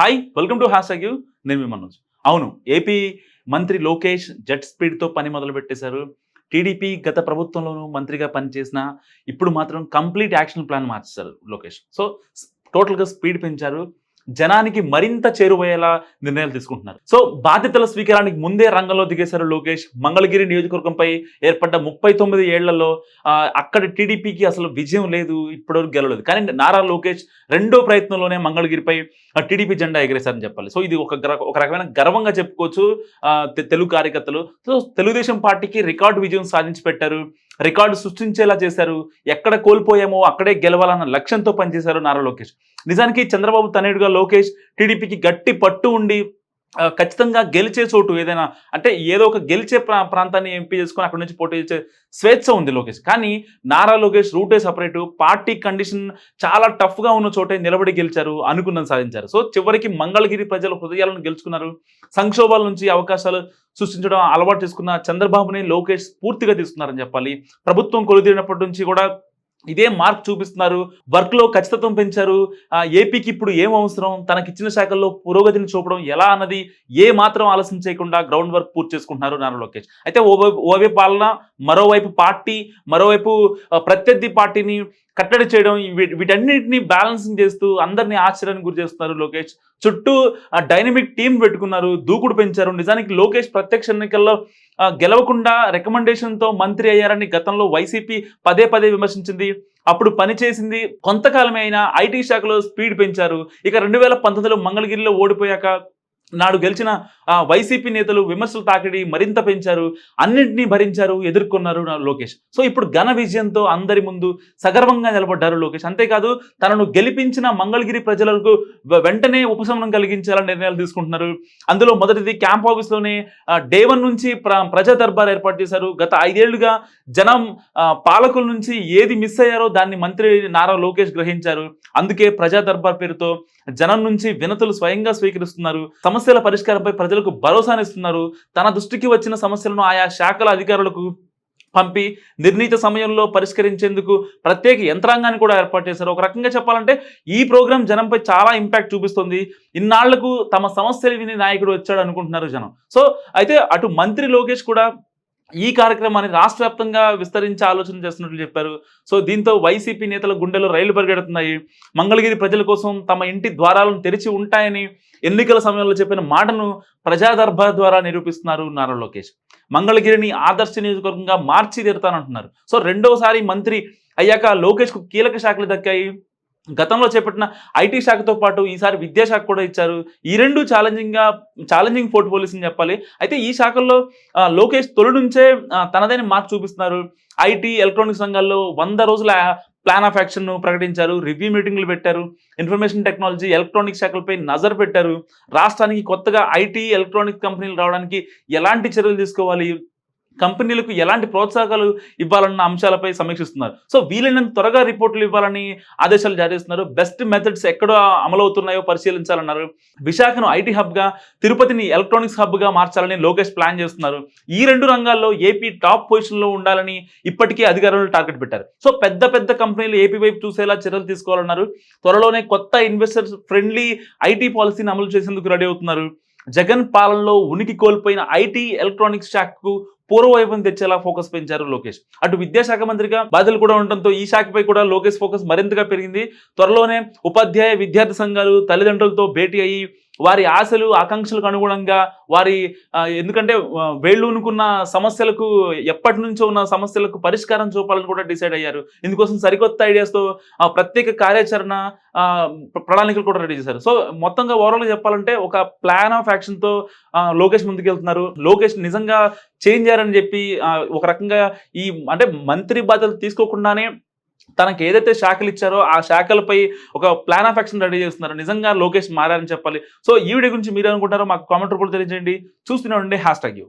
Hi welcome to hash you నేను మీ మనోజ్. అవును ఏపీ మంత్రి లోకేష్ జెట్ స్పీడ్తో పని మొదలు పెట్టేశారు. టీడీపీ గత ప్రభుత్వంలోనూ మంత్రిగా పనిచేసిన ఇప్పుడు మాత్రం కంప్లీట్ యాక్షన్ ప్లాన్ మార్చేశారు లోకేష్. సో టోటల్గా స్పీడ్ పెంచారు. జనానికి మరింత చేరువయ్యేలా నిర్ణయాలు తీసుకుంటున్నారు. సో బాధ్యతల స్వీకారానికి ముందే రంగంలో దిగేశారు లోకేష్. మంగళగిరి నియోజకవర్గంపై ఏర్పడ్డ ముప్పై తొమ్మిది ఏళ్ళలో అక్కడ టీడీపీకి అసలు విజయం లేదు ఇప్పటివరకు గెలవలేదు. కానీ నారా లోకేష్ రెండో ప్రయత్నంలోనే మంగళగిరిపై ఆ, టీడీపీ జెండా ఎగరేశారని చెప్పాలి. సో ఇది ఒక ఒక రకమైన గర్వంగా చెప్పుకోవచ్చు తెలుగు కార్యకర్తలు. సో తెలుగుదేశం పార్టీకి రికార్డు విజయం సాధించి పెట్టారు రికార్డు సృష్టించేలా చేశారు. ఎక్కడ కోల్పోయామో అక్కడే గెలవాలన్న లక్ష్యంతో పనిచేశారు నారా లోకేష్. నిజానికి చంద్రబాబు తనయుడుగా లోకేష్ టీడీపీకి గట్టి పట్టు ఉండి ఖచ్చితంగా గెలిచే చోటు ఏదైనా అంటే ఏదో ఒక గెలిచే ప్రా ప్రాంతాన్ని ఎంపీ చేసుకొని అక్కడ నుంచి పోటీ చేసే స్వేచ్ఛ ఉంది లోకేష్. కానీ నారా లోకేష్ రూటే సపరేటు పార్టీ కండిషన్ చాలా టఫ్గా ఉన్న చోటే నిలబడి గెలిచారు అనుకున్నది సాధించారు. సో చివరికి మంగళగిరి ప్రజల హృదయాలను గెలుచుకున్నారు. సంక్షోభాల నుంచి అవకాశాలు సృష్టించడం అలవాటు చేసుకున్న చంద్రబాబుని లోకేష్ పూర్తిగా తీసుకున్నారని చెప్పాలి. ప్రభుత్వం కొలుదీరినప్పటి నుంచి కూడా ఇదే మార్క్ చూపిస్తున్నారు. వర్క్లో ఖచ్చితత్వం పెంచారు. ఏపీకి ఇప్పుడు ఏం అవసరం? తనకిచ్చిన శాఖల్లో పురోగతిని చూపడం ఎలా అన్నది ఏ మాత్రం ఆలస్యం చేయకుండా గ్రౌండ్ వర్క్ పూర్తి చేసుకుంటున్నారు నారా లోకేష్. అయితే ఓవైపు ఓవైపు పాలన మరోవైపు పార్టీ మరోవైపు ప్రత్యర్థి పార్టీని కట్టడి చేయడం వీటన్నిటిని బ్యాలెన్సింగ్ చేస్తూ అందరినీ ఆశ్చర్యానికి గురి చేస్తున్నారు లోకేష్. చుట్టూ డైనమిక్ టీం పెట్టుకున్నారు దూకుడు పెంచారు. నిజానికి లోకేష్ ప్రత్యక్ష ఎన్నికల్లో గెలవకుండా రికమెండేషన్తో మంత్రి అయ్యారని గతంలో వైసీపీ పదే పదే విమర్శించింది. అప్పుడు పనిచేసింది కొంతకాలమే అయినా ఐటీ శాఖలో స్పీడ్ పెంచారు. ఇక రెండు వేల పంతొమ్మిదిలో మంగళగిరిలో ఓడిపోయాక నాడు గెలిచిన వైసీపీ నేతలు విమర్శలు తాకిడి మరింత పెంచారు అన్నింటినీ భరించారు ఎదుర్కొన్నారు లోకేష్. సో ఇప్పుడు ఘన విజయంతో అందరి ముందు సగర్వంగా నిలబడ్డారు లోకేష్. అంతేకాదు తనను గెలిపించిన మంగళగిరి ప్రజలకు వెంటనే ఉపశమనం కలిగించాలని నిర్ణయాలు తీసుకుంటున్నారు. అందులో మొదటిది క్యాంప్ ఆఫీస్లోనే డే వన్ నుంచి ప్ర ప్రజా దర్బార్ ఏర్పాటు చేశారు. గత ఐదేళ్ళుగా జనం పాలకుల నుంచి ఏది మిస్ అయ్యారో దాన్ని మంత్రి నారా లోకేష్ గ్రహించారు. అందుకే ప్రజా దర్బార్ పేరుతో జనం నుంచి వినతులు స్వయంగా స్వీకరిస్తున్నారు. సమస్యల పరిష్కారంపై ప్రజలకు భరోసానిస్తున్నారు. తన దృష్టికి వచ్చిన సమస్యలను ఆయా శాఖల అధికారులకు పంపి నిర్ణీత సమయంలో పరిష్కరించేందుకు ప్రత్యేక యంత్రాంగాన్ని కూడా ఏర్పాటు చేశారు. ఒక రకంగా చెప్పాలంటే ఈ ప్రోగ్రాం జనంపై చాలా ఇంపాక్ట్ చూపిస్తుంది. ఇన్నాళ్ళకు తమ సమస్యలు విని నాయకుడు వచ్చాడు అనుకుంటున్నారు జనం. సో అయితే అటు మంత్రి లోకేష్ కూడా ఈ కార్యక్రమాన్ని రాష్ట్ర వ్యాప్తంగా విస్తరించే ఆలోచన చేస్తున్నట్లు చెప్పారు. సో దీంతో వైసీపీ నేతల గుండెలో రైలు పరిగెడుతున్నాయి. మంగళగిరి ప్రజల కోసం తమ ఇంటి ద్వారాలను తెరిచి ఉంటాయని ఎన్నికల సమయంలో చెప్పిన మాటను ప్రజాదర్భ ద్వారా నిరూపిస్తున్నారు నారా లోకేష్. మంగళగిరిని ఆదర్శ నియోజకవర్గంగా మార్చి తీరుతానంటున్నారు. సో రెండోసారి మంత్రి అయ్యాక లోకేష్కు కీలక శాఖలు దక్కాయి. గతంలో చేపట్టిన ఐటీ శాఖతో పాటు ఈసారి విద్యాశాఖ కూడా ఇచ్చారు. ఈ రెండు ఛాలెంజింగ్గా ఛాలెంజింగ్ పోర్ట్ఫోలియోస్ అని చెప్పాలి. అయితే ఈ శాఖల్లో లోకేష్ తొలి నుంచే తనదైన మార్క్ చూపిస్తున్నారు. ఐటీ ఎలక్ట్రానిక్స్ రంగాల్లో వంద రోజుల ప్లాన్ ఆఫ్ యాక్షన్ను ప్రకటించారు. రివ్యూ మీటింగ్లు పెట్టారు. ఇన్ఫర్మేషన్ టెక్నాలజీ ఎలక్ట్రానిక్ శాఖలపై నజర్ పెట్టారు. రాష్ట్రానికి కొత్తగా ఐటీ ఎలక్ట్రానిక్ కంపెనీలు రావడానికి ఎలాంటి చర్యలు తీసుకోవాలి? కంపెనీలకు ఎలాంటి ప్రోత్సాహకాలు ఇవ్వాలన్న అంశాలపై సమీక్షిస్తున్నారు. సో వీలైనంత త్వరగా రిపోర్టులు ఇవ్వాలని ఆదేశాలు జారీ చేస్తున్నారు. బెస్ట్ మెథడ్స్ ఎక్కడ అమలవుతున్నాయో పరిశీలించాలన్నారు. విశాఖను ఐటీ హబ్గా తిరుపతిని ఎలక్ట్రానిక్స్ హబ్గా మార్చాలని లోకేష్ ప్లాన్ చేస్తున్నారు. ఈ రెండు రంగాల్లో ఏపీ టాప్ పొజిషన్లో ఉండాలని ఇప్పటికే అధికారులు టార్గెట్ పెట్టారు. సో పెద్ద పెద్ద కంపెనీలు ఏపీ వైపు చూసేలా చర్యలు తీసుకోవాలన్నారు. త్వరలోనే కొత్త ఇన్వెస్టర్స్ ఫ్రెండ్లీ ఐటీ పాలసీని అమలు చేసేందుకు రెడీ అవుతున్నారు. జగన్ పాలనలో ఉనికి కోల్పోయిన ఐటీ ఎలక్ట్రానిక్స్ శాఖకు పూర్వవైపును తెచ్చేలా ఫోకస్ పెంచారు లోకేష్. అటు విద్యాశాఖ మంత్రిగా బాధ్యతలు కూడా ఉండటంతో ఈ శాఖపై కూడా లోకేష్ ఫోకస్ మరింతగా పెరిగింది. త్వరలోనే ఉపాధ్యాయ విద్యార్థి సంఘాలు తల్లిదండ్రులతో భేటీ అయ్యి వారి ఆశలు ఆకాంక్షలకు అనుగుణంగా వారి ఎందుకంటే వేళ్ళూనుకున్న సమస్యలకు ఎప్పటి నుంచో ఉన్న సమస్యలకు పరిష్కారం చూపాలని కూడా డిసైడ్ అయ్యారు. ఇందుకోసం సరికొత్త ఐడియాస్తో ఆ, ప్రత్యేక కార్యాచరణ ప్రణాళికలు కూడా రెడీ చేశారు. సో మొత్తంగా ఓవరాల్గా చెప్పాలంటే ఒక ప్లాన్ ఆఫ్ యాక్షన్తో లోకేష్ ముందుకెళ్తున్నారు. లోకేష్ నిజంగా చేంజ్ చేయారని చెప్పి ఒక రకంగా ఈ అంటే మంత్రి బాధ్యతలు తీసుకోకుండానే తనకి ఏదైతే శాఖలు ఇచ్చారో ఆ శాఖలపై ఒక ప్లాన్ ఆఫ్ యాక్షన్ రెడీ చేస్తున్నారు. నిజంగా లోకేష్ మారని చెప్పాలి. సో ఈ వీడియో గురించి మీరు అనుకుంటారో మాకు కామెంట్ రూపంలో తెలియజేయండి. చూస్తూనే ఉండే హ్యాష్ ట్యాగ్ యూ